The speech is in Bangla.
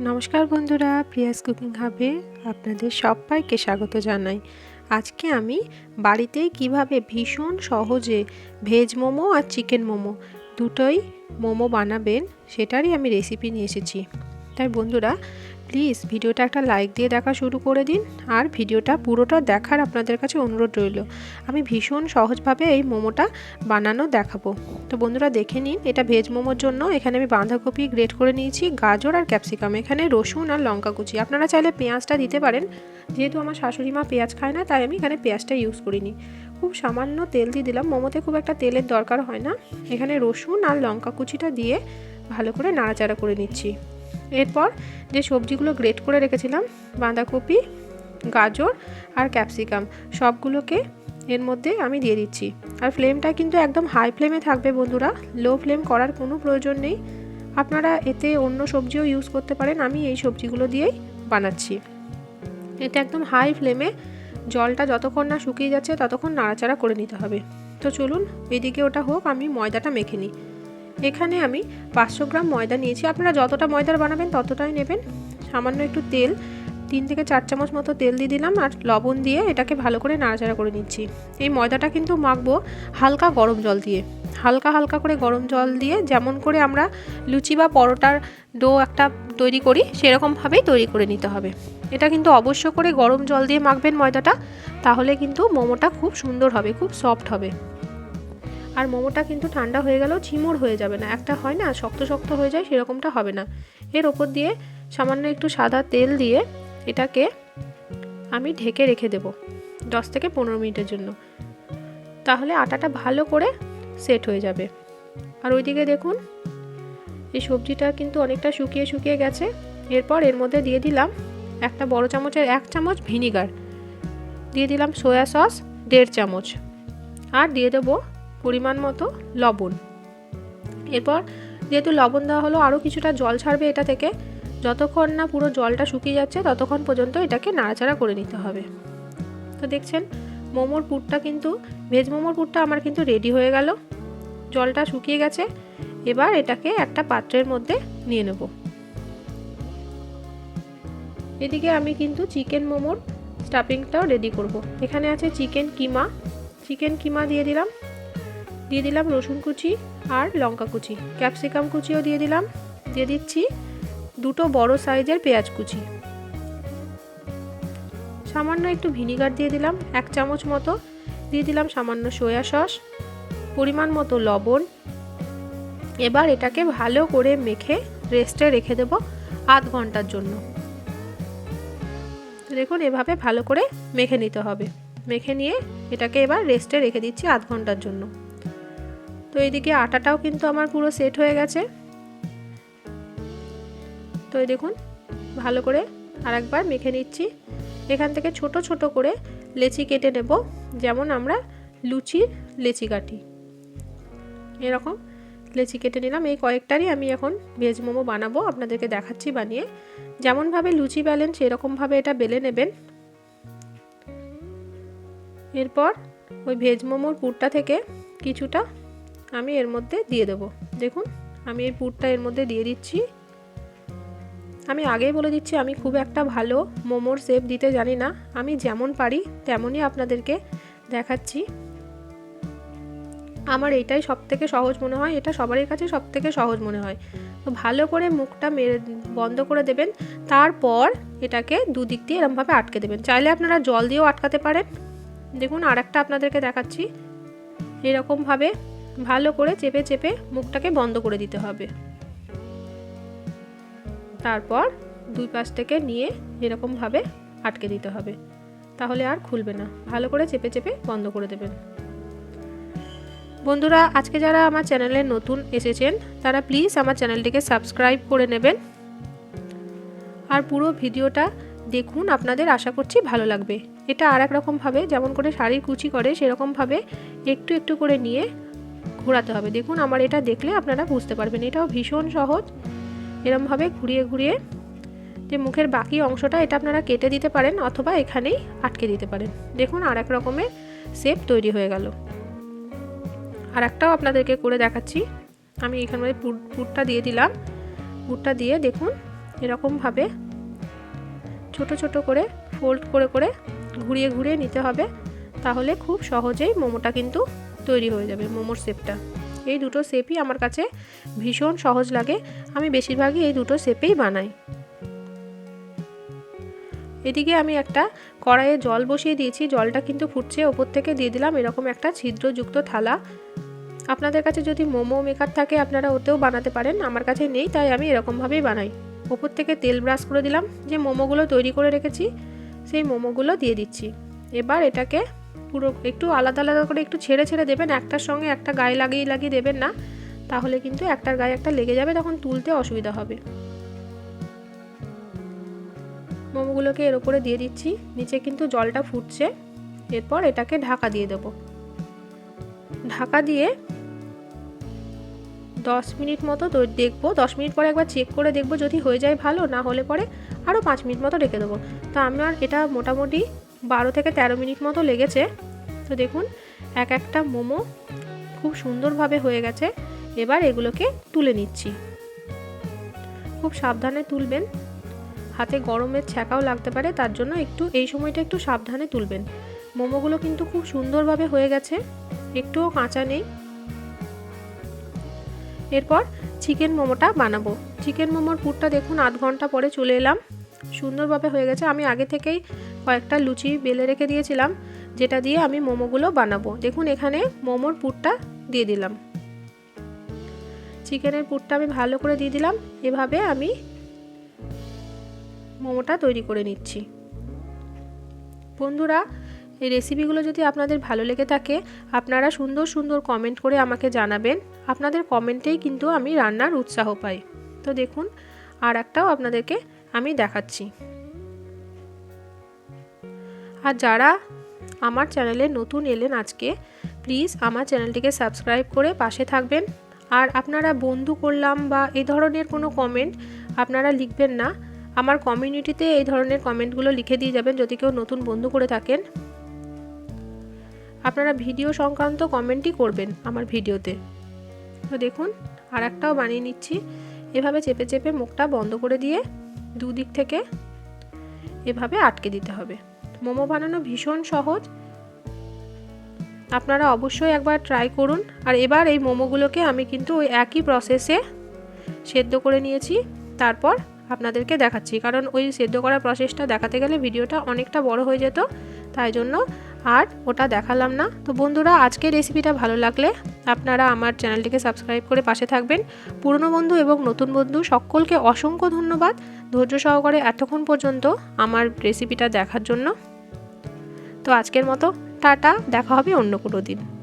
নমস্কার বন্ধুরা, প্রিয়াস কুকিং হাবে আপনাদের সবাইকে স্বাগত জানাই। আজকে আমি বাড়িতে কীভাবে ভীষণ সহজে ভেজ মোমো আর চিকেন মোমো দুটোই মোমো বানাবেন সেটারই আমি রেসিপি নিয়ে এসেছি। তাই বন্ধুরা প্লিজ ভিডিওটা একটা লাইক দিয়ে দেখা শুরু করে দিন আর ভিডিওটা পুরোটা দেখার আপনাদের কাছে অনুরোধ রইল। আমি ভীষণ সহজভাবে এই মোমোটা বানানো দেখাবো। তো বন্ধুরা, দেখে নিন, এটা ভেজ মোমোর জন্য এখানে আমি বাঁধাকপি গ্রেট করে নিয়েছি, গাজর আর ক্যাপসিকাম এখানে রসুন আর লঙ্কা কুচি। আপনারা চাইলে পেঁয়াজটা দিতে পারেন, যেহেতু আমার শাশুড়ি মা পেঁয়াজ খায় না, তাই আমি এখানে পেঁয়াজটা ইউজ করিনি। খুব সামান্য তেল দিয়ে দিলাম, মোমোতে খুব একটা তেলের দরকার হয় না। এখানে রসুন আর লঙ্কা কুচিটা দিয়ে ভালো করে নাড়াচাড়া করে নিচ্ছি। এরপর যে সবজিগুলো গ্রেট করে রেখেছিলাম, বাঁধাকপি, গাজর আর ক্যাপসিকাম সবগুলোকে এর মধ্যে আমি দিয়ে দিচ্ছি। আর ফ্লেমটা কিন্তু একদম হাই ফ্লেমে থাকবে বন্ধুরা লো ফ্লেম করার কোনো প্রয়োজন নেই। আপনারা এতে অন্য সবজিও ইউজ করতে পারেন, আমি এই সবজিগুলো দিয়েই বানাচ্ছি। এটা একদম হাই ফ্লেমে জলটা যতক্ষণ না শুকিয়ে যাচ্ছে, ততক্ষণ নাড়াচাড়া করে নিতে হবে। তো চলুন, এদিকে ওটা হোক, আমি ময়দাটা মেখে নিই। এখানে আমি পাঁচশো গ্রাম ময়দা নিয়েছি। আপনারা যতটা ময়দার বানাবেন ততটাই নেবেন। সামান্য একটু তেল, তিন থেকে চার চামচ মতো তেল দিয়ে দিলাম আর লবণ দিয়ে এটাকে ভালো করে নাড়াচাড়া করে নিচ্ছি। এই ময়দাটা কিন্তু মাখবো হালকা গরম জল দিয়ে। হালকা হালকা করে গরম জল দিয়ে যেমন করে আমরা লুচি বা পরোটার ডো একটা তৈরি করি, সেরকমভাবেই তৈরি করে নিতে হবে। এটা কিন্তু অবশ্য করে গরম জল দিয়ে মাখবেন ময়দাটা, তাহলে কিন্তু মোমোটা খুব সুন্দর হবে, খুব সফট হবে। আর মোমোটা কিন্তু ঠান্ডা হয়ে গেলেও ঝিমোর হয়ে যাবে না। একটা হয় না, শক্ত শক্ত হয়ে যায়, সেরকমটা হবে না। এর ওপর দিয়ে সামান্য একটু সাদা তেল দিয়ে এটাকে আমি ঢেকে রেখে দেব দশ থেকে পনেরো মিনিটের জন্য। তাহলে আটাটা ভালো করে সেট হয়ে যাবে। আর ওইদিকে দেখুন, এই সবজিটা কিন্তু অনেকটা শুকিয়ে শুকিয়ে গেছে। এরপর এর মধ্যে দিয়ে দিলাম একটা বড় চামচের এক চামচ ভিনিগার। দিয়ে দিলাম সয়া সস, দেড় চামচ। আর দিয়ে দেবো পরিমাণ মতো লবণ। এরপর যেহেতু লবণ দেওয়া হলো আরও কিছুটা জল ছাড়বে এটা থেকে। যতক্ষণ না পুরো জলটা শুকিয়ে যাচ্ছে, ততক্ষণ পর্যন্ত এটাকে নাড়াচাড়া করে নিতে হবে। তো দেখছেন, মোমোর পুরটা কিন্তু, ভেজ মোমোর পুরটা আমার কিন্তু রেডি হয়ে গেল। জলটা শুকিয়ে গেছে, এবার এটাকে একটা পাত্রের মধ্যে নিয়ে নেব। এদিকে আমি কিন্তু চিকেন মোমোর স্টাফিংটাও রেডি করব। এখানে আছে চিকেন কিমা। চিকেন কিমা দিয়ে দিলাম। দিয়ে দিলাম রসুন কুচি আর লঙ্কা কুচি। ক্যাপসিকাম কুচিও দিয়ে দিলাম। দিয়ে দিচ্ছি দুটো বড় সাইজের পেঁয়াজ কুচি। সামান্য একটু ভিনিগার দিয়ে দিলাম, এক চামচ মতো। দিয়ে দিলাম সামান্য সয়া সস, পরিমাণ মতো লবণ। এবার এটাকে ভালো করে মেখে রেস্টে রেখে দেব আধ ঘণ্টার জন্য। দেখুন, এভাবে ভালো করে মেখে নিতে হবে। মেখে নিয়ে এটাকে এবার রেস্টে রেখে দিচ্ছি আধ ঘণ্টার জন্য। তো এইদিকে আটাটাও কিন্তু আমার পুরো সেট হয়ে গেছে। তো এই দেখুন, ভালো করে আরেকবার মেখে নিচ্ছি। এখান থেকে ছোট ছোট করে লেচি কেটে নেব, যেমন আমরা লুচির লেচি কাটি। এরকম লেচি কেটে নিলাম। এই কয়েকটারই আমি এখন ভেজ মোমো বানাবো, আপনাদেরকে দেখাচ্ছি বানিয়ে। যেমনভাবে লুচি বেলেন সেরকমভাবে এটা বেলে নেবেন। এরপর ওই ভেজ মোমোর পুরটা থেকে কিছুটা আমি এর মধ্যে দিয়ে দেবো। দেখুন, আমি এই পুরটা এর মধ্যে দিয়ে দিচ্ছি। আমি আগেই বলে দিচ্ছি, আমি খুব একটা ভালো মোমোর শেপ দিতে জানি না। আমি যেমন পারি তেমনই আপনাদেরকে দেখাচ্ছি। আমার এটাই সব থেকে সহজ মনে হয়, এটা সবারই কাছে সব থেকে সহজ মনে হয়। তো ভালো করে মুখটা মেরে বন্ধ করে দেবেন, তারপর এটাকে দুদিক দিয়ে এরমভাবে আটকে দেবেন। চাইলে আপনারা জল দিয়েও আটকাতে পারেন। দেখুন আর একটা আপনাদেরকে দেখাচ্ছি। এরকমভাবে ভালো করে চেপে চেপে মুখটাকে বন্ধ করে দিতে হবে। তারপর দুই পাশ থেকে নিয়ে এরকমভাবে আটকে দিতে হবে। তাহলে আর খুলবে না। ভালো করে চেপে চেপে বন্ধ করে দেবেন। বন্ধুরা, আজকে যারা আমার চ্যানেলে নতুন এসেছেন, তারা প্লিজ আমার চ্যানেলটিকে সাবস্ক্রাইব করে নেবেন। আর পুরো ভিডিওটা দেখুন, আপনাদের আশা করছি ভালো লাগবে। এটা আর এক রকমভাবে, যেমন করে শাড়ির কুচি করে, সেরকমভাবে একটু একটু করে নিয়ে ঘোরাতে হবে। দেখুন, আমার এটা দেখলে আপনারা বুঝতে পারবেন। এটাও ভীষণ সহজ। এরমভাবে ঘুরিয়ে ঘুরিয়ে যে মুখের বাকি অংশটা, এটা আপনারা কেটে দিতে পারেন অথবা এখানেই আটকে দিতে পারেন। দেখুন আর এক রকমের শেপ তৈরি হয়ে গেল। আর একটাও আপনাদেরকে করে দেখাচ্ছি। আমি এখানে পুরটা দিয়ে দিলাম। পুরটা দিয়ে দেখুন, এরকমভাবে ছোট ছোট করে ফোল্ড করে করে ঘুরিয়ে ঘুরিয়ে নিতে হবে। তাহলে খুব সহজেই মোমোটা কিন্তু তৈরি হয়ে যাবে মোমোর শেপটা। এই দুটো শেপই আমার কাছে ভীষণ সহজ লাগে। আমি বেশিরভাগই এই দুটো শেপেই বানাই। এদিকে আমি একটা কড়াইয়ে জল বসিয়ে দিয়েছি। জলটা কিন্তু ফুটছে, ওপর থেকে দিয়ে দিলাম এরকম একটা ছিদ্রযুক্ত থালা। আপনাদের কাছে যদি মোমো মেকার থাকে, আপনারা ওতেও বানাতে পারেন। আমার কাছে নেই, তাই আমি এরকমভাবেই বানাই। ওপর থেকে তেল ব্রাশ করে দিলাম। যে মোমোগুলো তৈরি করে রেখেছি, সেই মোমোগুলো দিয়ে দিচ্ছি। এবার এটাকে পুরো একটু আলাদা আলাদা করে একটু ছেড়ে ছেড়ে দেবেন, একটার সঙ্গে একটা গায়ে লাগিয়ে লাগিয়ে দেবেন না। তাহলে কিন্তু একটার গায়ে একটা লেগে যাবে, তখন তুলতে অসুবিধা হবে। মোমোগুলোকে এর উপরে দিয়ে দিচ্ছি, নিচে কিন্তু জলটা ফুটছে। এরপর এটাকে ঢাকা দিয়ে দেব। ঢাকা দিয়ে দশ মিনিট মতো দেখব। দশ মিনিট পরে একবার চেক করে দেখব যদি হয়ে যায় ভালো, না হলে পরে আরও পাঁচ মিনিট মতো রেখে দেবো। তো আমার এটা মোটামুটি বারো থেকে তেরো মিনিট মতো লেগেছে। তো দেখুন, এক একটা মোমো খুব সুন্দরভাবে হয়ে গেছে। এবার এগুলোকে তুলে নিচ্ছি। খুব সাবধানে তুলবেন। হাতে গরমের ছ্যাঁকাও লাগতে পারে, তার জন্য একটু, এই সময়টা একটু সাবধানে তুলবেন। মোমোগুলো কিন্তু খুব সুন্দরভাবে হয়ে গেছে, একটুও কাঁচা নেই। এরপর চিকেন মোমোটা বানাবো। চিকেন মোমোর পুরটা দেখুন, আধ ঘণ্টা পরে চলে এলাম। সুন্দরভাবে হয়ে গেছে। আমি আগে থেকেই কয়েকটা লুচি বেলে রেখে দিয়েছিলাম, যেটা দিয়ে আমি মোমোগুলো বানাবো। দেখুন, এখানে মোমোর পুরটা দিয়ে দিলাম। চিকেনের পুরটা আমি ভালো করে দিয়ে দিলাম। এভাবে আমি মোমোটা তৈরি করে নিচ্ছি। বন্ধুরা, এই রেসিপিগুলো যদি আপনাদের ভালো লেগে থাকে, আপনারা সুন্দর সুন্দর কমেন্ট করে আমাকে জানাবেন। আপনাদের কমেন্টেই কিন্তু আমি রান্নার উৎসাহ পাই। তো দেখুন আর একটাও আপনাদেরকে আমি দেখাচ্ছি। আর যারা আমার চ্যানেলে নতুন এলেন আজকে, প্লিজ আমার চ্যানেলটিকে সাবস্ক্রাইব করে পাশে থাকবেন। আর আপনারা বন্ধু করলাম বা এই ধরনের কোনো কমেন্ট আপনারা লিখবেন না, আমার কমিউনিটিতে এই ধরনের কমেন্টগুলো লিখে দিয়ে যাবেন যদি কেউ নতুন বন্ধু করে থাকেন। আপনারা ভিডিও সংক্রান্ত কমেন্টই করবেন আমার ভিডিওতে। তো দেখুন আর একটাও বানিয়ে নিচ্ছি। এভাবে চেপে চেপে মুখটা বন্ধ করে দিয়ে দুদিক থেকে এভাবে আটকে দিতে হবে। মোমো বানানো ভীষণ সহজ। আপনারা অবশ্যই একবার ট্রাই করুন। আর এবার এই মোমোগুলোকে আমি কিন্তু ওই একই প্রসেসে সেদ্ধ করে নিয়েছি। তারপর আপনাদেরকে দেখাচ্ছি। কারণ ওই সেদ্ধ করার প্রসেসটা দেখাতে গেলে ভিডিওটা অনেকটা বড় হয়ে যেত। তাই জন্য আর ওটা দেখালাম না। তো বন্ধুরা, আজকের রেসিপিটা ভালো লাগলে আপনারা আমার চ্যানেলটিকে সাবস্ক্রাইব করে পাশে থাকবেন। পুরনো বন্ধু এবং নতুন বন্ধু, সকলকে অসংখ্য ধন্যবাদ। ধৈর্য সহকারে এতক্ষণ পর্যন্ত আমার রেসিপিটা দেখার জন্য। তো আজকের মতো, টাটা, দেখা হবে অন্য কোনো দিন।